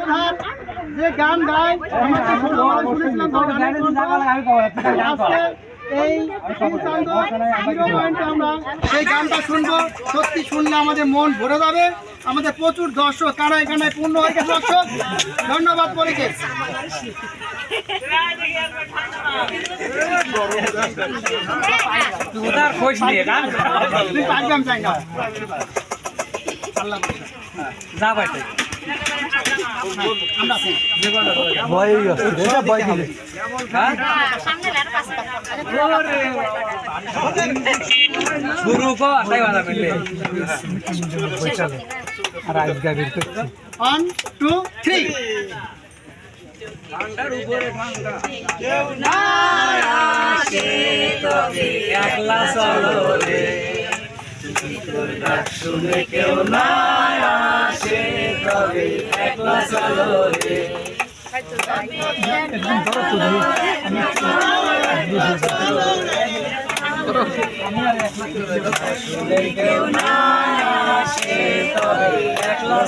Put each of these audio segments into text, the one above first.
সূত্রধার যে গান গায় আমাকে শুনেছিলাম। আজকে এই পয়েন্টে আমরা সেই গানটা শুনব। সত্যি শুনলে আমাদের মন ভরে যাবে। আমাদের প্রচুর দর্শক কানায় কানায় পূর্ণ হয়ে গেছে দর্শক? ধন্যবাদ পরীকে। নিয়ে গান? চাই না। আল্লাহ। যা বাইতে আমরা আছি। হ্যাঁ শুরু কর তাই বাধা মিললে ওয়ান টু থ্রি একলা চলো রে। শুনে কেউ না চলো একলা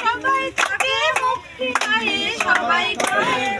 সবাই থাকে মুক্তি গায়ে সবাই করে